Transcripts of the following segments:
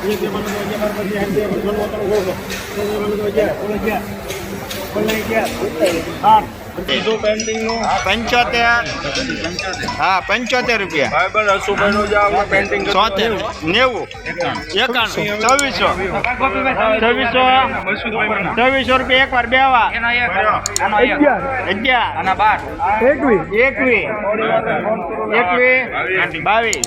પેન્ટિંગનું પંચોતેર. હા પંચોતેર રૂપિયા. ચોતેર નેવું. એકાણું. ચોવીસો ચોવીસો રૂપિયા એક વાર બે વાર અગિયાર એકવીસ. એકવીસ. બાવીસ.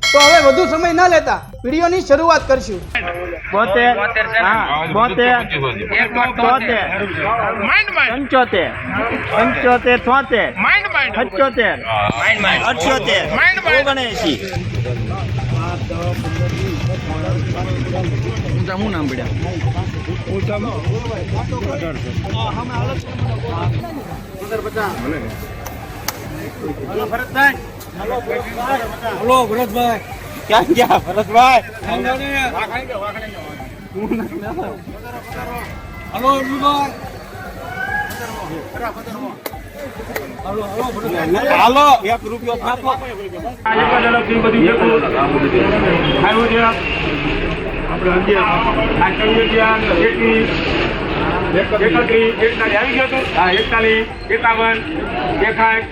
તો હવે વધુ સમય ના લેતા વિડીયોની શરૂઆત કરશું. બોતેર. હા બોતેર. તોતેર. પંચોતેર. પંચોતેર છોતેર. અઠ્યોતેર. અઠ્યોતેર ઓગણએંસી ક્યાં ગયા ભરતભાઈ? હલો હાલો એક રૂપિયો થાપો એકતાલીસ એકાવન એકાઠ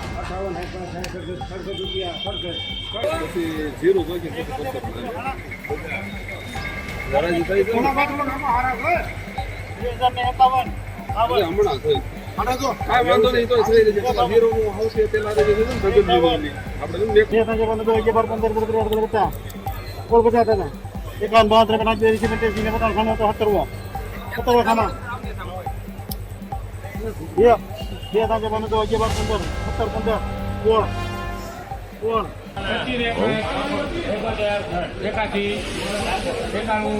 એસી પચાસ એસી પચાસ ખાનો તો સત્તરવો સત્તરવો ખાના. બે બે તાજે બને તો અગિયાર પંદર સત્તર પંદર સોળ સોળ. એકાશી એકાણું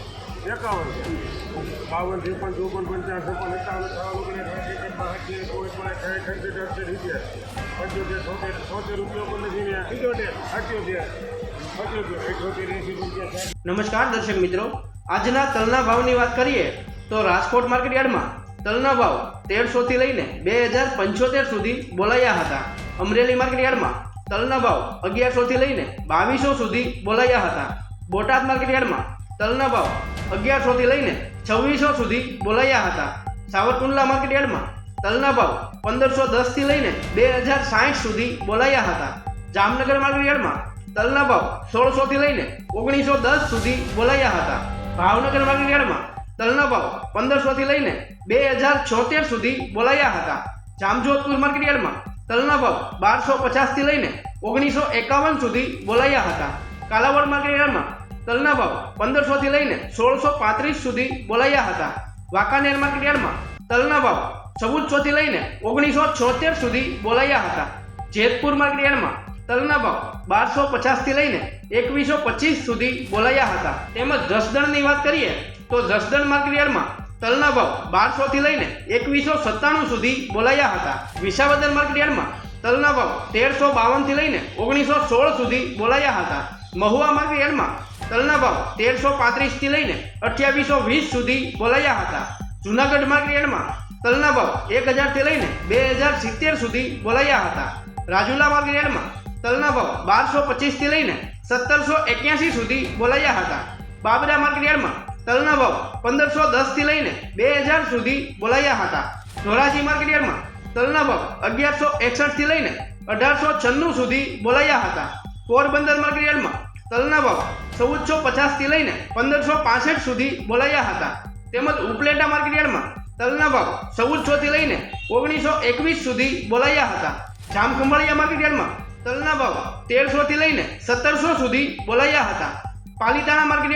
બાવન ત્રેપન ચોપન પંચાવન છપ્પન એકાવન રૂપિયા નમસ્કાર દર્શક મિત્રો. આજના તલના ભાવની વાત કરીએ તો રાજકોટ માર્કેટ યાર્ડમાં તલના ભાવ તેરસો થી લઈને બે હજાર પંચોતેર સુધી બોલાયા હતા. અમરેલી માર્કેટ યાર્ડમાં તલના ભાવ અગિયારસો થી લઈને બાવીસો સુધી બોલાયા હતા. બોટાદ માર્કેટ યાર્ડમાં તલના ભાવ અગિયારસો થી લઈને છવ્વીસો સુધી બોલાયા હતા. સાવરકુંડલા માર્કેટ યાર્ડમાં તલના ભાવ પંદરસો દસથી લઈને બે હજાર સાઠ સુધી બોલાયા હતા. જામનગર માર્કેટ યાર્ડમાં તલના ભાવ સોળસો થી લઈને ઓગણીસો દસ સુધી બોલાયા હતા. ભાવનગર માર્કેટ યાર્ડમાં તલના ભાવ પંદરસો થી લઈને બે હજાર છોતેર સુધી બોલાયા હતા. જામજોધપુર માર્કેટ યાર્ડમાં તલના ભાવ બારસો પચાસથી લઈને ઓગણીસો એકાવન સુધી બોલાયા હતા. કાલાવડ માર્કેટ યાર્ડમાં તલના ભાવ પંદરસો થી લઈને સોળસો પાંત્રીસ સુધી બોલાયા હતા. વાંકાનેર માર્કેટ યાર્ડમાં તલના ભાવથી લઈને ઓગણીસો છોતેર સુધી બોલાયા હતા. જેતપુર માર્કેટ યાર્ડમાં તલના ભાવ બારસો પચાસથી લઈને એકવીસો પચીસ સુધી બોલાયા હતા. તેમજ જસદણની વાત કરીએ તો જસદણ માર્કેટ યાર્ડમાં તલના ભાવ બારસોથી લઈને એકવીસો સત્તાણું સુધી બોલાયા હતા. વિસાવદર માર્કેટ યાર્ડમાં તલના ભાવ તેરસો બાવનથી લઈને ઓગણીસો સોળ સુધી બોલાયા હતા. મહુવા માર્કેટ યાર્ડમાં તલના ભાવ તેરસો પાંત્રીસથી લઈને અઠ્યાવીસો વીસ સુધી બોલાયા હતા. જુનાગઢ માર્કેટ યાર્ડમાં તલના ભાવ એક હજારથી લઈને બે હજાર સિત્તેર સુધી બોલાયા હતા. રાજુલા માર્કેટ યાર્ડમાં તલના ભાવ બારસો પચીસથી લઈને સત્તરસો એક્યાસી સુધી બોલાયા હતા. બાબરા માર્કેટ યાર્ડમાં તલના ભાવ પંદરસો દસથી લઈને બે હજાર સુધી બોલાયા હતા. ધોરાજી માર્કેટ યાર્ડમાં તલના ભાવ અગિયારસો એકસઠથી લઈને અઢારસો છન્નું સુધી બોલાયા હતા. પોરબંદર માર્કેટ તલના ભાવ ચૌદસો પચાસથી લઈને પંદરસો પાસઠ સુધી બોલાયા હતા. તેમજ ઉપલેટા માર્કેટ તલના ભાવ ચૌદસોથી લઈને ઓગણીસો એકવીસ સુધી બોલાયા હતા. જામખંભાળિયા માર્કેટ તલના ભાવ તેરસોથી લઈને સત્તરસો સુધી બોલાયા હતા. પાલિતાણા માર્કેટ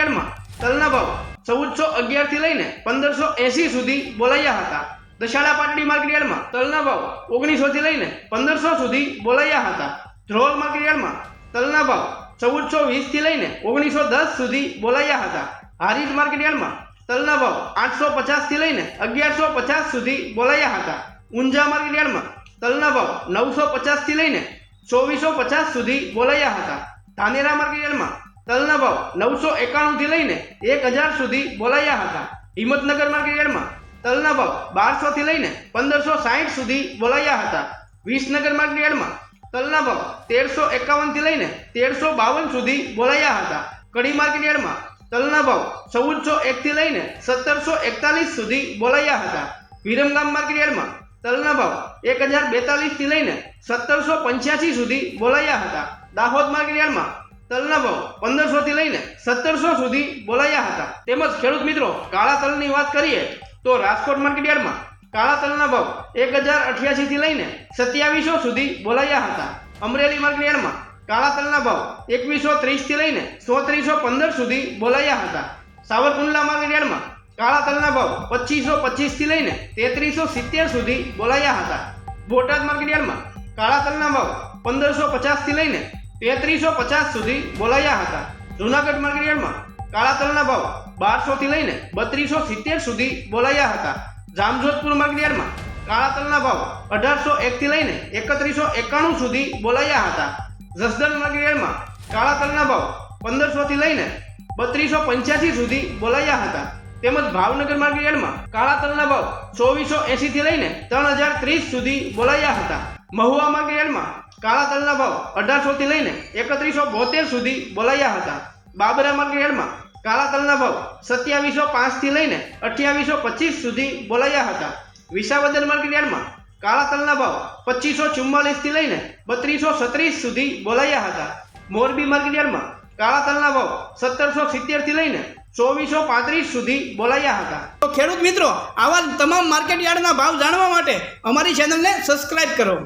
તલના ભાવ ચૌદસો અગિયારથી લઈને પંદરસો એંસી સુધી બોલાયા હતા. દશાડા પાટડી માર્કેટયાર્ડમાં તલના ભાવ ઓગણીસોથી લઈને પંદરસો સુધી બોલાયા હતા. ધ્રોલ માર્કેટ યાર્ડમાં તલના ભાવ ચૌદસો વીસથી લઈને ઓગણીસો દસ સુધી બોલાયા હતા. હારીજ માર્કેટ યાર્ડમાં તલના ભાવ આઠસો પચાસથી લઈને અગિયારસો પચાસ સુધી બોલાયા હતા. ઊંઝા માર્કેટ યાર્ડમાં તલના ભાવ નવસો પચાસથી લઈને ચોવીસો પચાસ સુધી બોલાયા હતા. ધાનેરા માર્કેટ યાર્ડમાં તલના ભાવ નવસો એકાણુંથી લઈને એક હજાર સુધી બોલાયા હતા. હિંમતનગર માર્કેટ યાર્ડમાં તલના ભાવ બારસોથી લઈને પંદરસો સાહીઠ સુધી બોલાયા હતા. વિસનગર માર્કેટ યાર્ડમાં તલના તેરસો એકાવનથી લઈને તેરસો બાવન સુધી બોલાયા હતા. કડી માર્કેટ યાર્ડમાં તલના ભાવ ચૌદસો એકથી લઈને સત્તરસો એકતાલીસ સુધી બોલાયા હતા. વિરમગામ માર્કેટ યાર્ડમાં તલના ભાવ એક હજાર બેતાલીસથી લઈને સત્તરસો પંચ્યાસી સુધી બોલાયા હતા. દાહોદ માર્કેટ યાર્ડમાં તલના ભાવ પંદરસોથી લઈને સત્તરસો સુધી બોલાયા હતા. તેમજ ખેડૂત મિત્રો, કાળા તલની વાત કરીએ તો રાજકોટ માર્કેટ યાર્ડમાં કાળા તલના ભાવ એક હજાર અઠ્યાસીથી લઈને સત્યાવીસો સુધી બોલાયા હતા. અમરેલી માર્કેટ કાળા તલના ભાવ એકવીસો ત્રીસથી લઈને સોત્રીસો પંદર સુધી બોલાયા હતા. સાવરકુંડલા માર્કેટ કાળા તલના ભાવ પચીસો પચીસથી લઈને તેત્રીસો સિત્તેર સુધી બોલાયા હતા. બોટાદ માર્કેટ યાર્ડમાં કાળા તલના ભાવ પંદરસો પચાસથી લઈને તેત્રીસો પચાસ સુધી બોલાયા હતા. જૂનાગઢ માર્કેટ યાર્ડમાં કાળા તલના ભાવ બારસોથી લઈને બત્રીસો સિત્તેર સુધી બોલાયા હતા. જામજોધપુર માર્કેટ યાર્ડમાં કાળા તલના ભાવ અઢારસો એકથી લઈને એકત્રીસો એકાણું સુધી બોલાયા હતા. જસદણ માર્કેટ યાર્ડમાં કાળા તલના ભાવ પંદરસોથી લઈને બત્રીસો પંચ્યાસી સુધી બોલાયા હતા. તેમજ ભાવનગર માર્કેટ યાર્ડમાં કાળા તલના ભાવ ચોવીસો એંશીથી લઈને ત્રણ હજાર ત્રીસ સુધી બોલાયા હતા. મહુવા માર્કેટ યાર્ડમાં કાળા તલના ભાવ અઢારસોથી લઈને એકત્રીસો બોતેર સુધી બોલાયા હતા. બાબરા માર્કેટ યાર્ડમાં કાળા તલના ભાવ સત્યાવીસો પાંચથી લઈને અઠ્યાવીસો પચીસ સુધી બોલાયા હતા. વિસાવદર માર્કેટ યાર્ડમાં કાળા તલના ભાવ પચીસો ચુમ્માલીસથી લઈને બત્રીસો છત્રીસ સુધી બોલાયા હતા. મોરબી માર્કેટ યાર્ડમાં કાળા તલના ભાવ સત્તરસો સિત્તેરથી લઈને ચોવીસો પાંત્રીસ સુધી બોલાયા હતા. તો ખેડૂત મિત્રો, આવા તમામ માર્કેટ યાર્ડના ભાવ જાણવા માટે અમારી ચેનલને સબસ્ક્રાઇબ કરો.